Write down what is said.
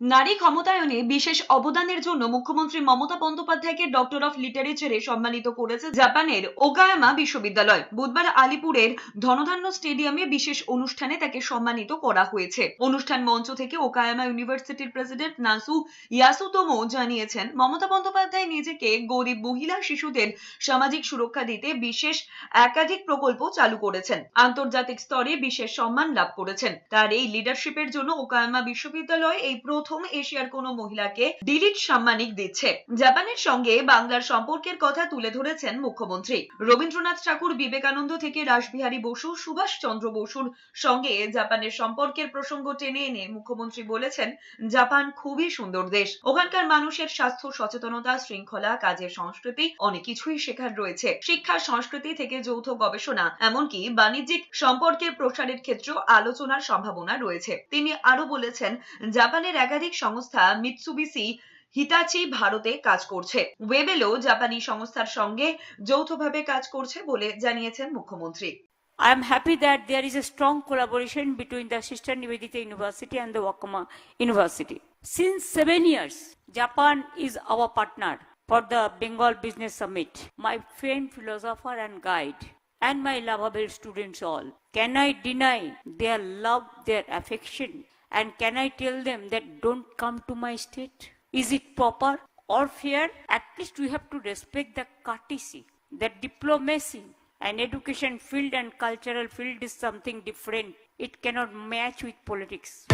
নারী ক্ষমতায়নে বিশেষ অবদানের জন্য মুখ্যমন্ত্রী মমতা বন্দ্যোপাধ্যায়কে ডক্টর অফ লিটারেচারে সম্মানিত করেছে জাপানের ওকায়ামা বিশ্ববিদ্যালয়। বুধবার আলিপুরের ধনধান্য স্টেডিয়ামে বিশেষ অনুষ্ঠানে তাকে সম্মানিত করা হয়েছে। অনুষ্ঠান মঞ্চ থেকে ওকায়ামা ইউনিভার্সিটির প্রেসিডেন্ট নাসু ইয়াসুতোমো জানিয়েছেন, মমতা বন্দ্যোপাধ্যায় নিজেকে গরিব মহিলা শিশুদের সামাজিক সুরক্ষা দিতে বিশেষ একাধিক প্রকল্প চালু করেছেন। আন্তর্জাতিক স্তরে বিশেষ সম্মান লাভ করেছেন। তার এই লিডারশিপের জন্য ওকায়ামা বিশ্ববিদ্যালয় এই প্রথম এশিয়ার কোনো মহিলাকে ডিলিট সাম্মানিক দিচ্ছে। জাপানের সঙ্গে বাংলার সম্পর্কের কথা তুলে ধরেছেন মুখ্যমন্ত্রী। রবীন্দ্রনাথ ঠাকুর, বিবেকানন্দ থেকে রাসবিহারী বসু, সুভাষ চন্দ্র বসুর সঙ্গে জাপানের সম্পর্কের প্রসঙ্গ টেনে এনে মুখ্যমন্ত্রী বলেছেন, জাপান খুবই সুন্দর দেশ। ওখানকার মানুষের স্বাস্থ্য, সচেতনতা, শৃঙ্খলা, কাজের সংস্কৃতি অনেক কিছুই শেখার রয়েছে। শিক্ষা, সংস্কৃতি থেকে যৌথ গবেষণা, এমনকি বাণিজ্যিক সম্পর্কের প্রসারের ক্ষেত্রেও আলোচনার সম্ভাবনা রয়েছে। তিনি আরও বলেছেন, জাপানের একাধিক সংস্থা মিৎসুবিসি হিতাচি ভারতে কাজ করছে ওয়েবেলও জাপানি সংস্থার সঙ্গে যৌথভাবে কাজ করছে বলে জানিয়েছেন মুখ্যমন্ত্রী I am happy that there is a strong collaboration between the Sister Nivedita University and the Wakama University. Since seven years, Japan is our partner for the Bengal Business Summit. My friend, philosopher, and guide, and my lovable students all. Can I deny their love, their affection, and can I tell them that don't come to my state? Is it proper or fair? At least we have to respect the courtesy, the diplomacy, and education field and cultural field is something different. It cannot match with politics.